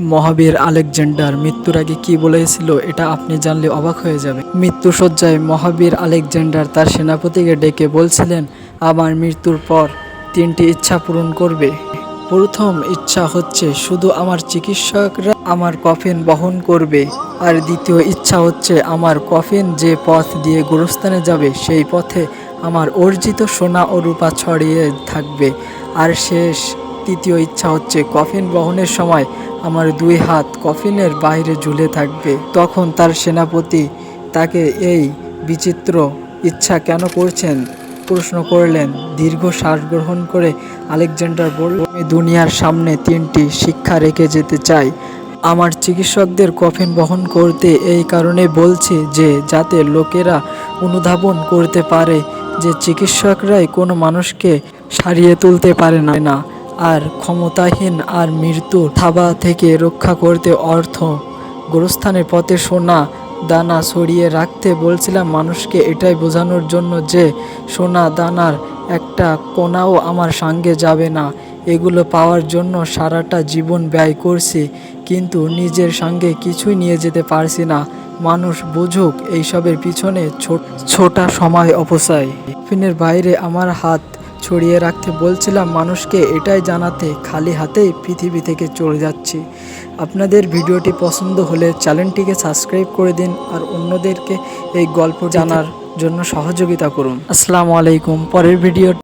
মহাবীর Alexander, মৃত্যুর আগে কি বলেছিল এটা আপনি জানলে অবাক হয়ে যাবে মৃত্যু মৃত্যুসজ্জায় মহাবীর আলেকজান্ডার তার সেনাপতিকে ডেকে বলছিলেন, আমার মৃত্যুর পর তিনটি ইচ্ছা পূরণ করবে। প্রথম ইচ্ছা হচ্ছে শুধু আমার চিকিৎসকরা আমার কফিন বহন করবে, আর দ্বিতীয় ইচ্ছা হচ্ছে আমার কফিন যে পথ দিয়ে গোরস্থানে যাবে, সেই পথে আমার অর্জিত সোনা ও রূপা ছড়িয়ে থাকবে। আর শেষ তৃতীয় ইচ্ছা হচ্ছে কফিন বহনের সময় আমার দুই হাত কফিনের বাইরে ঝুলে থাকবে। তখন তার সেনাপতি তাকে এই বিচিত্র ইচ্ছা কেন করছেন? প্রশ্ন করলেন। দীর্ঘ শ্বাস গ্রহণ করে আলেকজান্ডার বলল, আমি দুনিয়ার সামনে তিনটি শিক্ষা রেখে যেতে চাই। আমার চিকিৎসকদের কফিন বহন করতে এই কারণে বলছি যে, যাতে লোকেরা অনুধাবন করতে পারে যে চিকিৎসকরাই কোনো মানুষকে সারিয়ে তুলতে পারে না। না আর ক্ষমতাহীন আর মৃত্যু থাবা থেকে রক্ষা করতে অর্থ। গোরস্থানের পথে সোনা দানা ছড়িয়ে রাখতে বলছিলাম মানুষকে এটাই বোঝানোর জন্য যে সোনা দানার একটা কোনাও আমার সঙ্গে যাবে না। এগুলো পাওয়ার জন্য সারাটা জীবন ব্যয় করছি, কিন্তু নিজের সঙ্গে কিছুই নিয়ে যেতে পারছি না। মানুষ বুঝুক, এইসবের পিছনে ছোটা সময় অপচয়। ফিনের বাইরে আমার হাত ছড়িয়ে রাখতে বলছিলাম মানুষকে এটাই জানাতে খালি হাতেই পৃথিবী থেকে চলে যাচ্ছি। আপনাদের ভিডিওটি পছন্দ হলে চ্যানেলটিকে সাবস্ক্রাইব করে দিন আর অন্যদেরকে এই গল্প জানার জন্য সহযোগিতা করুন। আসসালামু আলাইকুম, পরের ভিডিও